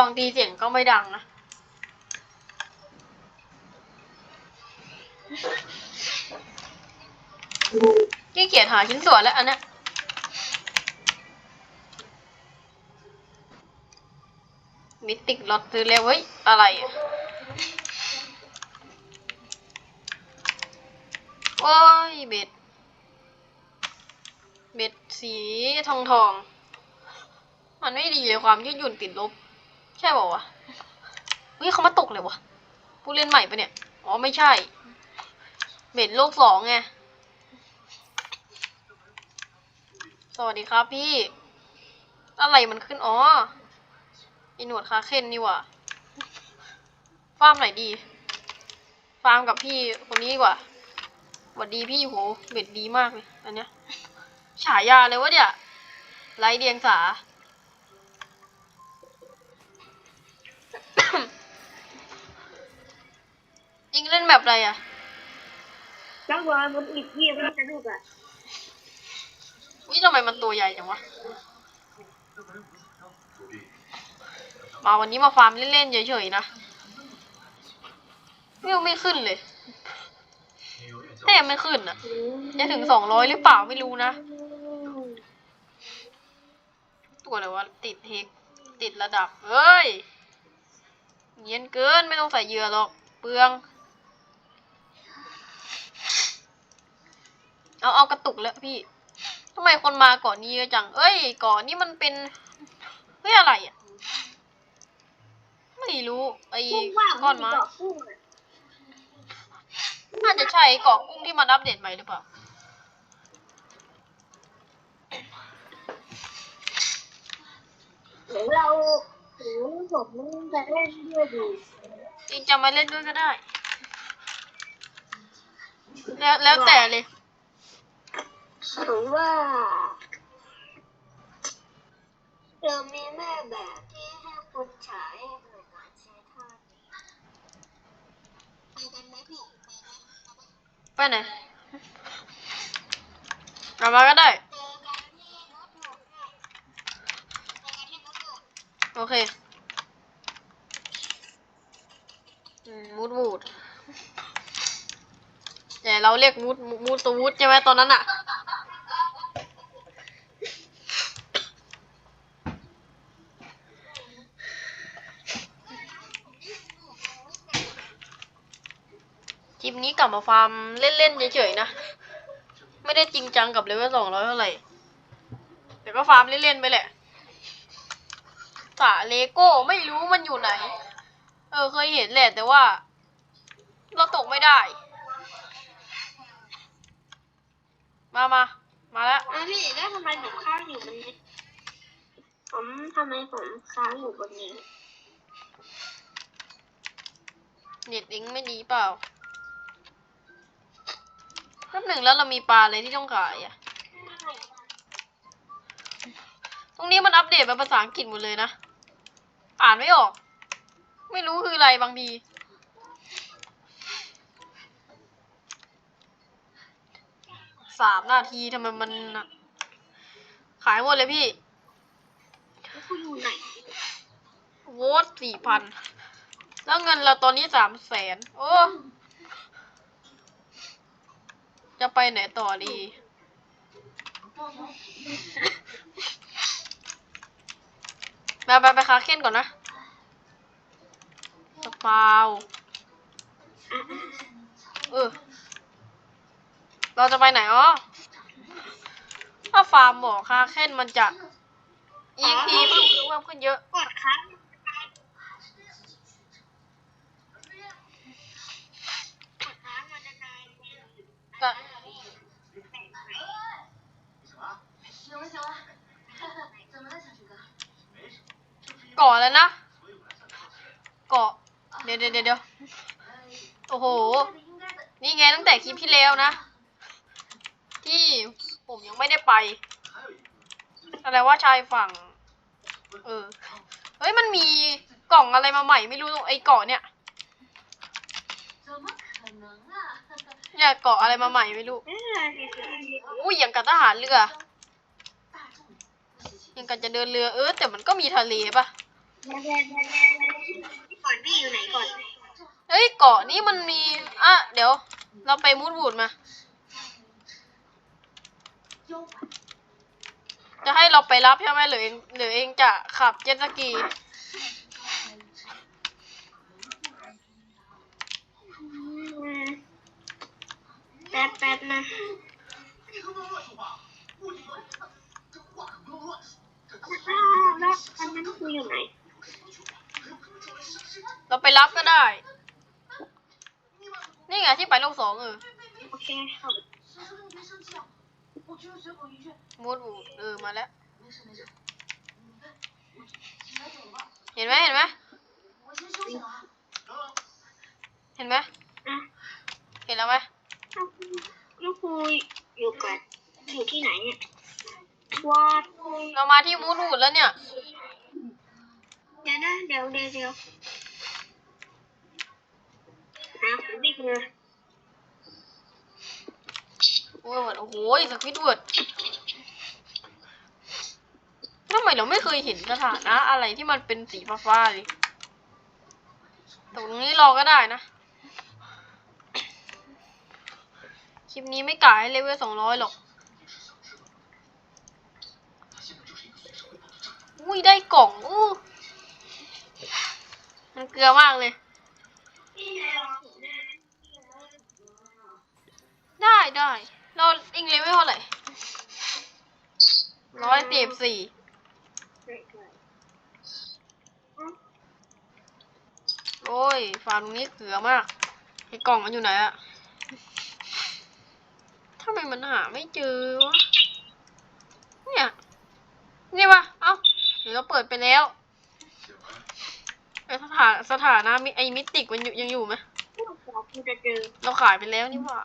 บางทีเสียงก็ไม่ดังนะ ขี้เกียจหาชิ้นส่วนแล้วอันนี้มิติกลอตซื้อแล้วเว้ย อะไรอะโอ้ย เบ็ด เบ็ดสีทองทอง มันไม่ดีเลยความยืดหยุ่นติดลบ ใช่ป่าวะเฮ้ยเขามาตกเลยวะผู้เล่นใหม่ปะเนี่ย อ๋อไม่ใช่เบ็ดโลกสองไง สวัสดีครับพี่ อะไรมันขึ้น อ๋อไอหนวดคาเคนนี่ว่ะฟาร์มไหนดี ฟาร์มกับพี่คนนี้ดีกว่าสวัสดีพี่โหเบ็ดดีมากเลย อันเนี้ย ฉายาเลยวะเนี่ย ไรเดียงสา อิงเล่นแบบอะไรอะจังหวะมันอีกเยี่ยมมันสนุกอะวิทำไมมันตัวใหญ่จังวะ มาวันนี้มาฟาร์มเล่นๆเฉยๆนะวิวไม่ขึ้นเลยแต้มไม่ขึ้นอะ จะถึงสองร้อยหรือเปล่าไม่รู้นะ ตัวอะไรวะติดเฮกติดระดับเฮ้ยเงียนเกินไม่ต้องใส่เหยื่อหรอก เปลือง เอาเอากระตุกแล้วพี่ทำไมคนมาเกาะนี้เยอะจัง เอ้ยเกาะนี้มันเป็นเฮ้ยอะไรอะ ไม่รู้ไอ้พุ่งว่าก้อนมัไม้นเกาะกุ้งอะน่าจะใช่เกาะกุ้งที่มันอัปเดตใหม่หรือเปล่าเดี๋ยวเราหรือผมจะเล่นด้วยดูจริงจะมาเล่นด้วยก็ได้ แล้วแล้วแต่เลย หรือว่าเดิมมีแม่แบบที่ให้คนฉายหน่วยงานใช้ท่านี้ไปกันไหมพี่ไปไหนกลับมาก็ได้เจอกันที่รถหมดเนี่ยเจอกันที่รถหมดโอเคมูดวูดแต่เราเรียกมูดมูดตูวูดใช่ไหมตอนนั้นอะคลิปนี้ กลับมาฟาร์มเล่นๆเฉยๆนะ ไม่ได้จริงจังกับเลเวลสองร้อยเท่าไหร่แต่ก็ฟาร์มเล่นๆไปแหละสาเลโก้ไม่รู้มันอยู่ไหน เออเคยเห็นแหละแต่ว่า เราตกไม่ได้ มามามาแล้วอะพี่แล้วทำไมผมค้างอยู่บนนี้ ผมทำไมผมค้างอยู่บนนี้ เน็ตเองไม่ดีเปล่า แป๊บหนึ่งแล้วเรามีปลาอะไรที่ต้องขายอะ ตรงนี้มันอัปเดตเป็นภาษาอังกฤษหมดเลยนะ อ่านไม่ออก ไม่รู้คืออะไรบางที สามนาทีทำไมมันน่ะขายหมดเลยพี่แล้วคุณอยู่ไหนโวตสี่พัน แล้วเงินเราตอนนี้สามแสน โอ้ จะไปไหนต่อดี ไปไปไปคาเค้นก่อนนะสปาวเออ เราจะไปไหนอ๋อ ถ้าฟาร์มหมอคาเค้นมันจะ EXP เพิ่มขึ้นเพิ่มขึ้นเยอะ กดค้าง กดค้างมันจะนานเนี่ย ก็ก่อแล้วนะก่อเดี๋ยวเดี๋ยวเดี๋ยวโอ้โห นี่ไงตั้งแต่คลิปที่แล้วนะ ที่ผมยังไม่ได้ไป อะไรว่าชายฝั่ง เออ เฮ้ยมันมีกล่องอะไรมาใหม่ไม่รู้ไอ้เกาะเนี่ย เนี่เกาะอะไรมาใหม่ไม่รู้อุ้ยอย่างกับทหารเรือยังกันจะเดินเรือเออแต่มันก็มีทะเลปะก่อนพี่อยู่ไหนก่อนเฮ้ยเกาะนี้มันมีอะเดี๋ยว เราไปมูดบูดมา จะให้เราไปรับใช่ไหมหรือเองหรือเองจะขับเจ็ตสกี แป๊บแป๊บนะแล้วอันนั้นอยู่ไหน เราไปรับก็ได้ นี่ไงที่ไปโลกสองเออโอเคมูดบูเออมาแล้ว เห็นไหมเห็นไหมเห็นไหมเห็นแล้วไหม ลูกครูอยู่กันอยู่ที่ไหนเนี่ยวอดเรามาที่มูดวูดแล้วเนี่ย เดี๋ยวนะเดี๋ยวเดี๋ยวเดี๋ยวนะผมนี่คือโอ้ยโอ้โหสควิดเวิร์ดทำไมเราไม่เคยเห็นสถานะอะไรที่มันเป็นสีฟ้าๆเลยตรงนี้รอก็ได้นะ คลิปนี้ไม่กะให้เลเวลสองร้อยหรอก อุ้ยได้กล่อง อู้มันเกลือมากเลย ได้ได้เราอิงเลเวลเท่าไหร่ร้อยสิบสี่โอ้ยฟาร์มตรงนี้เกลือมากไอ้กล่องมันอยู่ไหนอะำไมมันหาไม่เจอวะ เนี่ย นี่วะ เอ้าหรืวเราเปิดไปแล้วสถานสถานะมิไอมิติกมันอยู่ยังอยู่ไหมเราขายไปแล้วนี่วะ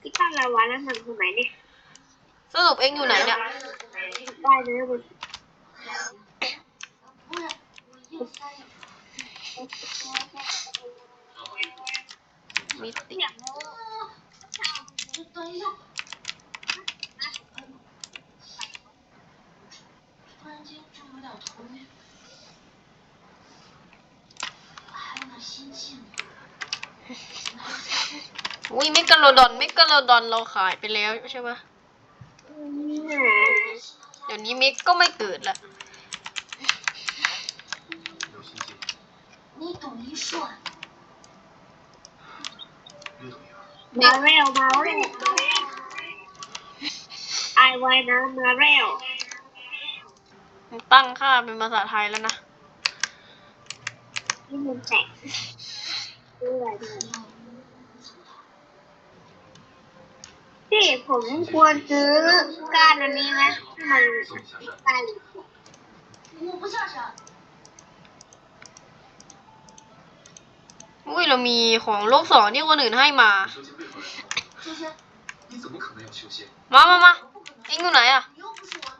พี่ตั้งรายวันแล้วมันอยู่ไหนเนี่ยสรุปเองอยู่ไหนเนี่ยได้เลยคุณ มิติอุ้ยไม่กระโดดอนไม่กระโดดอนเราขายไปแล้วใช่ไหมเดี๋ยวนี้มิกก็ไม่เกิดละนี่ตรงนี้ส่วน มาเร็วมาเร็วไอไว้นะมาเร็วมันตั้งค่าเป็นภาษาไทยแล้วนะนี่มันแตกดูอะไรดูพี่ผมควรซื้อก้านอันนี้ไหมที่มันก้าน อุ้ยเรามีของโลกสองที่คนอื่นให้มา มามามาเอ็งอยู่ไหนอะ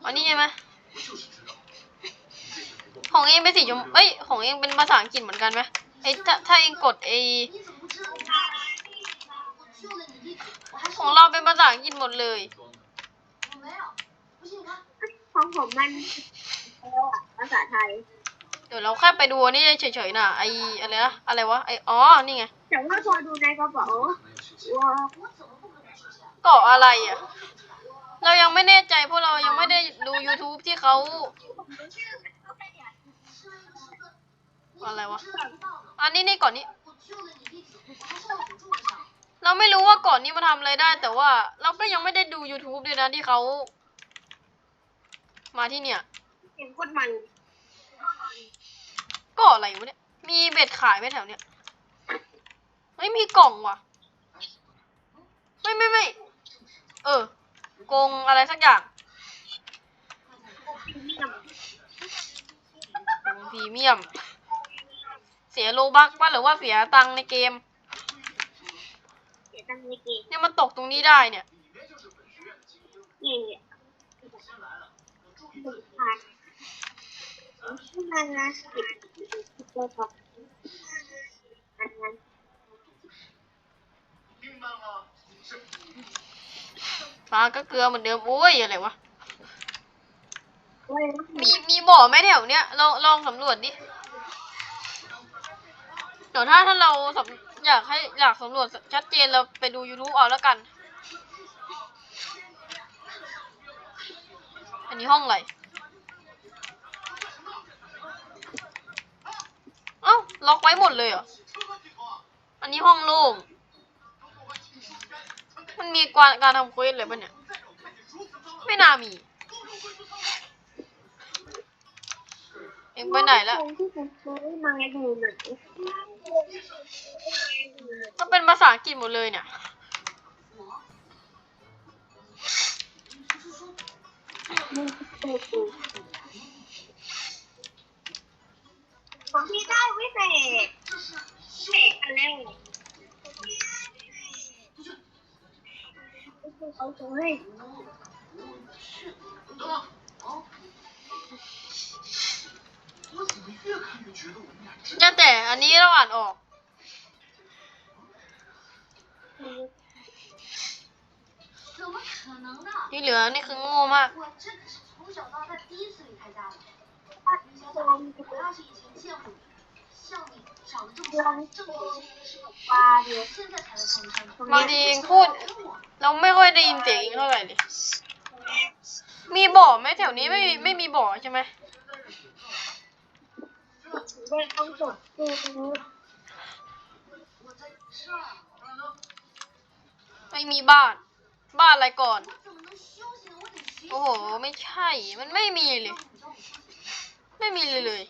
อันนี้ใช่ไหมของเองเป็นสีชมเอ้ย ของเองเป็นภาษาอังกฤษเหมือนกันไหมไอ้ถ้าถ้าเองกดเอ้ของเราเป็นภาษาอังกฤษหมดเลย ของผมมันภาษาไทย เดี๋ยวเราแค่ไปดูนี่เฉยๆนะไออะไรนะอะไรวะไออ๋อนี่ไงแต่ว่าพอดูในกระเป๋าว่าเก็อะไรอะ เรายังไม่แน่ใจเพราะเรายังไม่ได้ดู YouTube ที่เขาอะไรวะ อันนี้นี่ก่อนนี้ เราไม่รู้ว่าก่อนนี้มาทำอะไรได้ แต่ว่าเราก็ยังไม่ได้ดู YouTube ด้วยนะที่เขามาที่เนี่ย เห็นคนมัน ก็อะไรวะเนี่ย มีเบ็ดขายไหมแถวเนี้ยไม่มีกล่องว่ะ ไม่ไม่ไม่ เออกงอะไรสักอย่างกงพรีเมียม เสียโลบักป่ะหรือว่าเสียตังค์ในเกม เสียตังค์ในเกม เนี่ยมันตกตรงนี้ได้เนี่ยนี่ผ มาปลาก็เกลือเหมือนเดิมโอ้ยอะไรวะ มีมีบ่อไหมแถวเนี้ยลองลองสำรวจดิ เดี๋ยวถ้าถ้าเราอยากให้อยากสำรวจชัดเจนเราไปดู YouTube เอาแล้วกัน อันนี้ห้องอะไร เลยเหรอ อันนี้ห้องโล่ง มันมีการการทำเควสเลยปะเนี่ย ไม่น่ามี เอ็งไปไหนละคนที่คุณซื้อมาอยู่ไหนก็เป็นภาษาอังกฤษหมดเลยเนี่ยของพี่ได้วิเศษ เศษอะไรเอาตัวให้ 等等，啊！我怎么越看越觉得我们俩真 จะแต่อันนี้เราอ่านออก 怎么可能呢？ ที่เหลือนี่คือโง่มาก 我真的是从小到大第一次离开家里。想想，我要是以前见过你， มาดีพูด เราไม่ค่อยได้ยินเสียงเท่าไหร่ดิมีบ่อไหมแถวนี้ไม่ไม่มีบ่อใช่ไหมไม่มีบ้าน บ้านอะไรก่อน โอ้โห ไม่ใช่ มันไม่มีเลย ไม่มีเลยเลย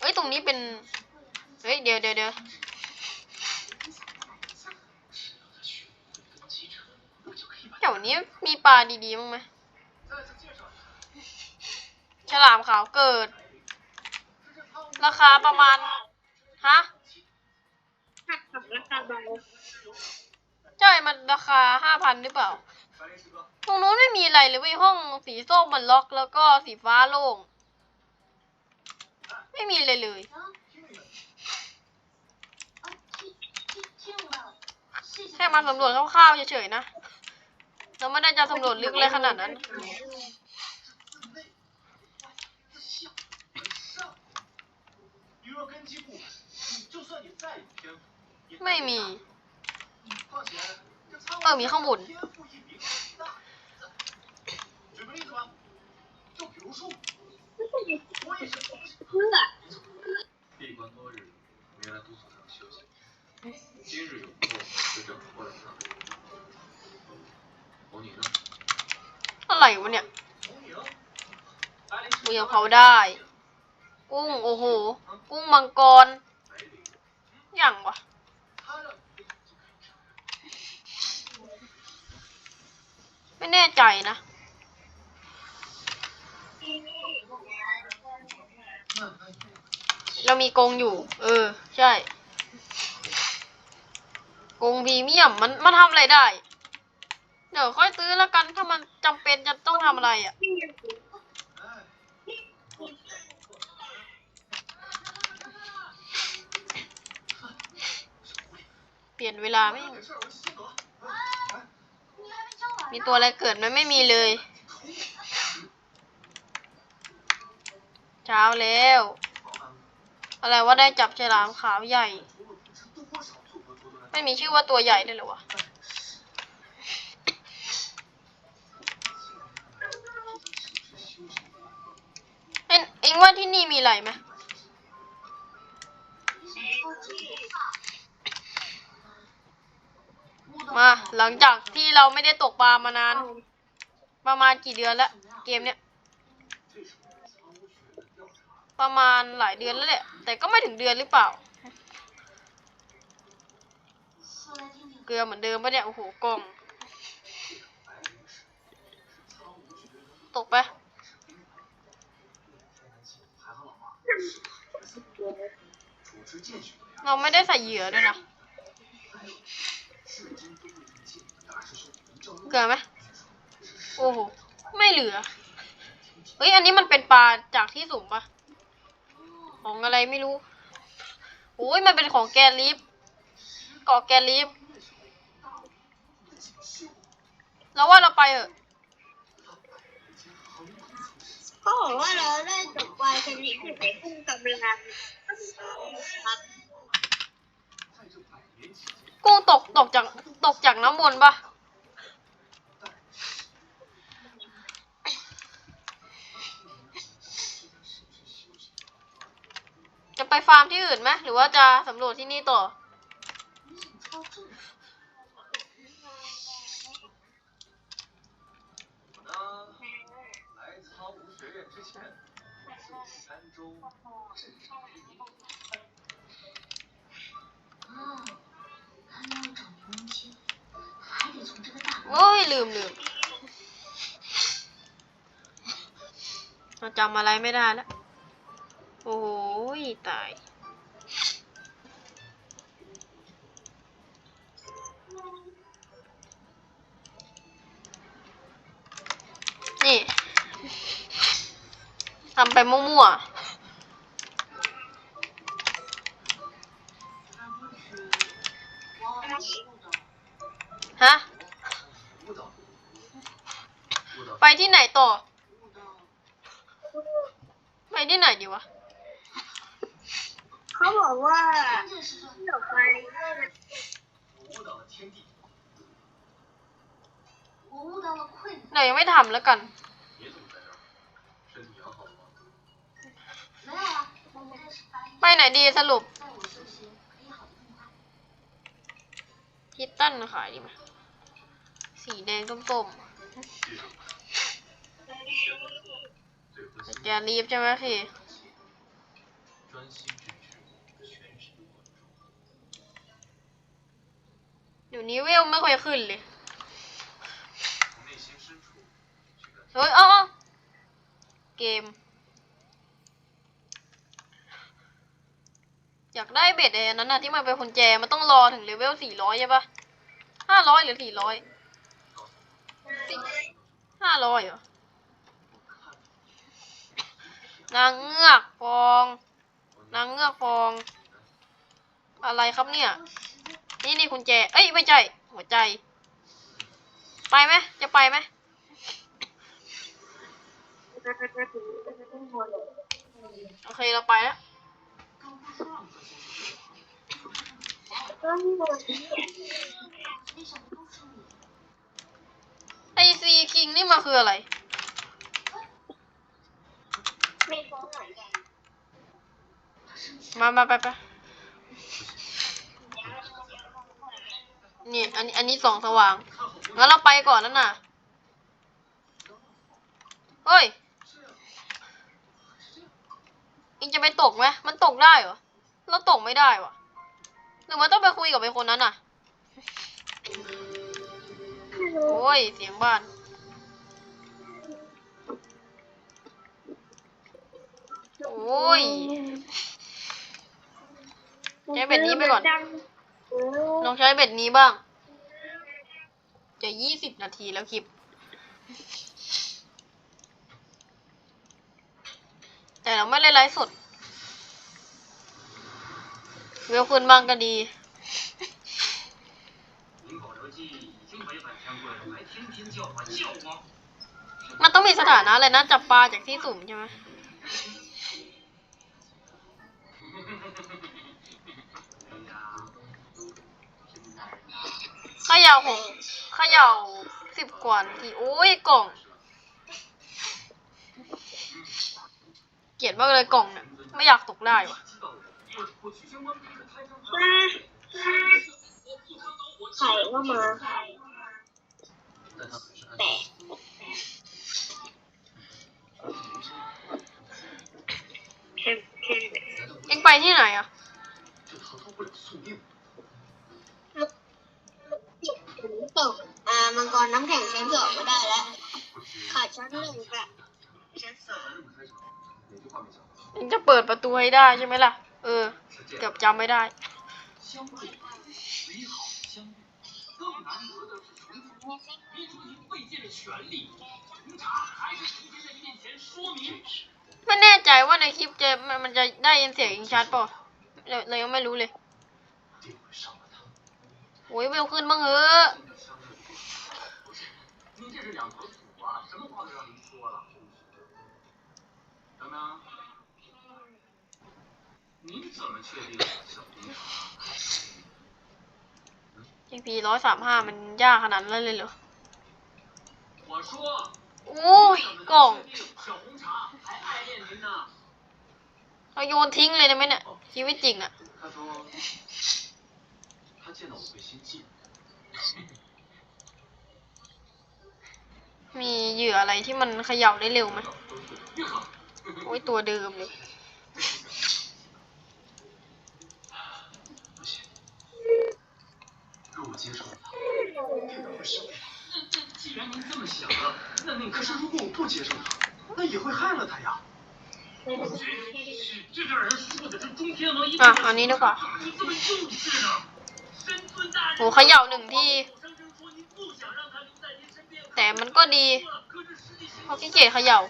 เฮ้ย ตรงนี้เป็น เฮ้ย เดี๋ยวเดี๋ยวเดี๋ยวแถวนี้มีปลาดีๆมั้งไหมฉลามขาวเกิด ราคาประมาณ ฮะหักาคาเบาใมันราคาห้าพันหรือเปล่า ตรงนู้นไม่มีอะไรเลยเว้ยห้องสีส้มมันล็อกแล้วก็สีฟ้าโล่ง ไม่มีเลยเลย แค่มาสำรวจคร่าวๆเฉยๆนะ เราไม่ได้จะสำรวจลึกเลยขนาดนั้น ไม่มี เออ มีข้างบน天赋异禀和大比赛。举个例子吧，就比如说我，我也是从小 เพื่อ 闭关多日，原来督促他们休息。今日有空，就叫他过来看看。红泥呢？ อะไรวะเนี่ย 红宁，白莲 กู 师 ยัง 哥 เผาได้ กุ้ง โอ้โห กุ้งมังกร 白领， อย่างวะ 他让你就可以上。 ไม่แน่ใจนะ เรามีกงอยู่ เออ ใช่ กงพีเมียมมันมันทำอะไรได้ เดี๋ยวค่อยซื้อแล้วกันถ้ามันจำเป็นจะต้องทำอะไรอะ่ะ เปลี่ยนเวลาไม่มีตัวอะไรเกิดมันไม่มีเลย เช้าแล้ว อะไรว่าได้จับฉลามขาวใหญ่ ไม่มีชื่อว่าตัวใหญ่เลยหรอวะเอ็เอ็งว่าที่นี่มีอะไรไหมมาหลังจากที่เราไม่ได้ตกปลามานาน ประมาณกี่เดือนแล้ว เกมเนี้ย ประมาณหลายเดือนแล้วแหละ แต่ก็ไม่ถึงเดือนหรือเปล่า เกลือเหมือนเดิมปะเนี่ย โอ้โหกลมตกไปเราไม่ได้ใส่เหยื่อด้วยนะเกลือไหมโอ้โห ไม่เหลือ เฮ้ย อันนี้มันเป็นปลาจากที่สูงปะ ของอะไรไม่รู้อุ้ยมันเป็นของแกลิฟเกาะแกลิฟเราว่าเราไปเออขาบอกว่าเราได้จบวายชนิดที่ไปพุ่งกำลังกุ้งตกตกจากตกจากน้ำมนต์ปะ ไปฟาร์มที่อื่นไหมหรือว่าจะสำรวจที่นี่ต่อ โอ้ย ลืมลืมเราจำอะไรไม่ได้แล้ว โอ้ยตาย นี่ทำไปมั่วๆ ฮะ ไปที่ไหนต่อ บอกว่าต่อไปเยังไม่ทำแล้วกันไปไหนดีสรุปฮิตตันขายดีไหมสีแดงต้มๆจะรีบใช่ไหมพี่ ดี๋ยนี้เวลไม่ค่อยขึ้นเลยเฮ้ยอ๋อเกม อยากได้เบ็ดไอ้นั้นนะที่มันเป็นคนแจมันต้องรอถึงเลเวลสี่ร้อยใช่ปะห้าร้อยหรือสี่ร้อยห้าร้อยเหรอนางเงือกฟอง นางเงือกฟอง อะไรครับเนี่ย นี่นี่คุณแจ เอ้ยไม่ใจหัวใจ ไปไหมจะไปไหมโอเคเราไปแล้วไอซีคิงนี่มาคืออะไรมามาไปไป นี่อันนี้อันนี้สองสว่าง งั้นเราไปก่อนแล้วน่ะเฮ้ยอิงจะไปตกไหมมันตกได้เหรอ เราตกไม่ได้วะหรือว่าต้องไปคุยกับไอ้คนนั้นน่ะ โอ้ย เสียงบ้านโอ้ยใช้เบ็ดนี้ไปก่อน ลองใช้เบ็ดนี้บ้าง จะยี่สิบนาทีแล้วคลิป แต่เราไม่เล่นไลฟ์สด เวลคืนบ้างก็ดี มันต้องมีสถานะเลยนะ จับปลาจากที่สูงใช่ไหม ขย่าหงเขย่าสิบกว่านาทีโอ้ยกล่อง เกลียดมากเลยกล่องเนี่ยไม่อยากตกได้ว่ะมาไข่ก็มา แต่เอ็งไปที่ไหนอะ ตกอ่ามังกรน้ำแข็งชั้นสองไม่ได้แล้ว ขาดชั้นหนึ่งกับองมันจะเปิดประตูให้ได้ใช่ไหมล่ะ เออ เกือบจำไม่ได้ ไม่แน่ใจว่าในคลิปจะมันจะได้ยินเสียงอิงชัดป่ะเลยยังไม่รู้เลย โอ้ยเวลขึ้นบ้างเหอะจีพีร้อยสามห้ามันยากขนาดนั้นเลยเหรอโอ้ยกล่องเราโยนทิ้งเลยนะไหมเนี่ยชีวิตจริงอะ 他说他见到我会心悸。 มีเหยื่ออะไรที่มันเขย่าได้เร็วไหม 越好。 โอ้ยตัวเดิมเลย 不行，如果接受了他，这个会是未来。那那既然您这么想啊，那那可是如果我不接受他，那也会害了他呀。这这个人说的是中天王一 อ่ะอันนี้ดีกว่า 你这么幼稚呢？ โหเขย่าหนึ่งทีแต่มันก็ดีเพราะขี้เกียจเขย่า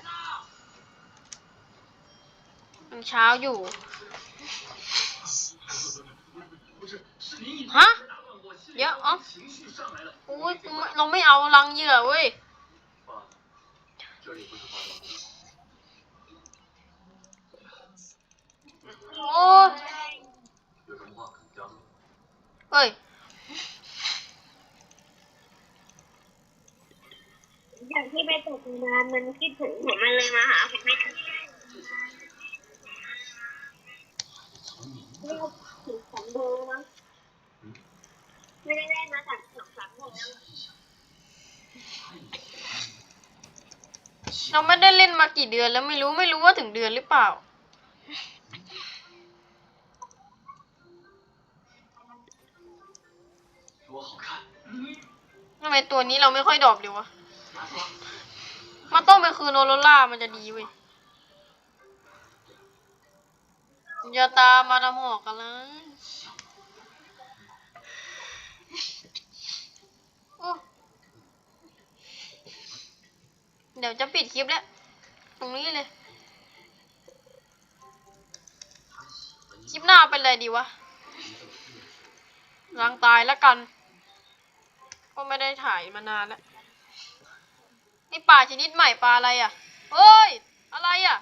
ยังเช้าอยู่ฮะเยอะอ๋อโอ้ยเราไม่เอาลังเยอะเว้ยโอ้เฮ้ย อย่างที่ไปตกงานมันคิดถึงผมมันเลยมาหาผมไม่ถึง从你เรียกถึงสองเดือนนะไม่ได้เล่นมาจากสองสามเดือนแล้วเราไม่ได้เล่นมากี่เดือนแล้วไม่รู้ไม่รู้ว่าถึงเดือนหรือเปล่า ทำไมตัวนี้เราไม่ค่อยดรอปเลยวะ มันต้องเป็นคือโนโรล่ามันจะดีเว้ยอย่าตามาทำหอกกันเลยเดี๋ยวจะปิดคลิปแล้ว ตรงนี้เลย คลิปหน้าเป็นอะไรดีวะรังตายแล้วกัน ก็ไม่ได้ถ่ายมานานแล้ว นี่ปลาชนิดใหม่ปลาอะไรอะ เฮ้ย อะไรอะ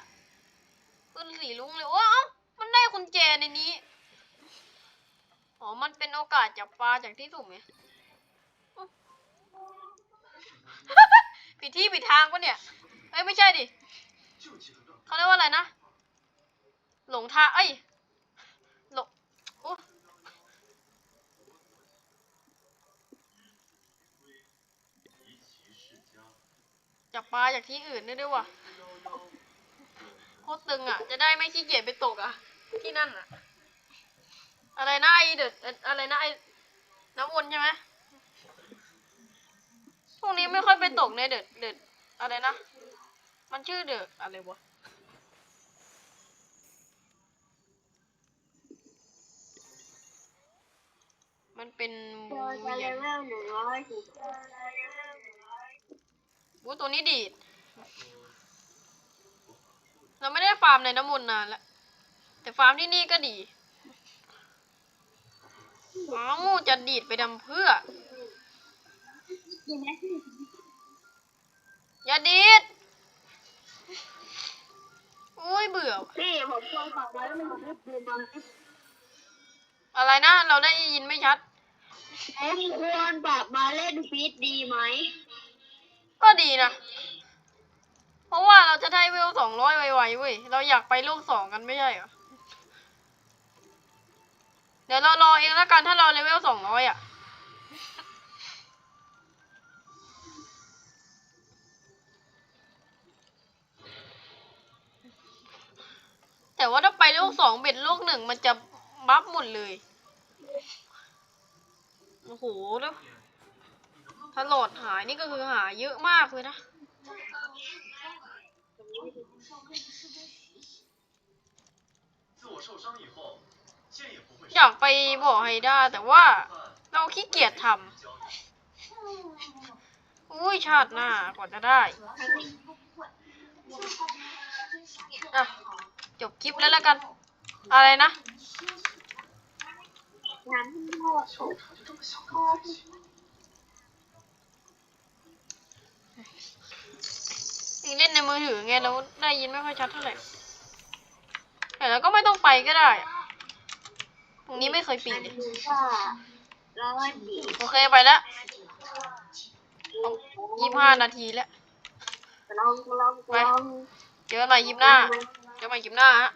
ปืนสีลุงเลยโอ้เอ้ามันได้คุณแจในนี้ อ๋อ มันเป็นโอกาสจับปลาจากที่ถูกไหมปิดที่ปิดทางปะเนี่ย เอ้ยไม่ใช่ดิเขาเรียกว่าอะไรนะ หลงทาง เอ้ย จับปลาจากที่อื่นได้ด้วยว่ะโคตรตึงอะ จะได้ไม่ขี้เกียจไปตกอะ ที่นั่นอะ อะไรนะไอเดดอะไรนะไอน้ำวนใช่ไหมพวกนี้ไม่ค่อยไปตกในเดดเดดอะไรนะ มันชื่อเดดอะไรวะมันเป็นเจบูอจะเวีเลยนเวลหนึ่งร้อย วูตัวนี้ดีด เราไม่ได้ฟาร์มในน้ำมนนานแล้ว แต่ฟาร์มที่นี่ก็ดีอ้าวจะดีดไปดำเพื่อ อย่าดีดอุ้ยเบื่อ พี่ผมควรบอกไว้ว่ามันไม่ดีไหมอะไรนะ เราได้ยินไม่ชัดผมควรบอกมาเล่นฟีดดีไหม ก็ดีนะ เพราะว่าเราจะได้เวลสองร้อยไวๆเว้ย เราอยากไปโลกสองกันไม่ใช่เหรอ เดี๋ยวเรารอเองแล้วกันถ้าเราเลเวลสองร้อยอะแต่ว่าถ้าไปโลกสองเบ็ดโลกหนึ่งมันจะบัฟหมดเลย โอ้โหแล้ว ถ้าหลดหายนี่ก็คือหายเยอะมากเลยนะ อยากไปบอกไฮด้าแต่ว่าเราขี้เกียจทำ อุ้ยชาติหน้ากว่าจะได้ อะ จบคลิปแล้วแล้วกัน อะไรนะ จริงเล่นในมือถือไงแล้วได้ยินไม่ค่อยชัดเท่าไหร่แต่แล้วก็ไม่ต้องไปก็ได้ ตรงนี้ไม่เคยปินเลยดโอเคไปแล้วยี่ห้านาทีแล้วไปเจออะไรยิบหน้าเจอใหม่ยิบหน้าฮะ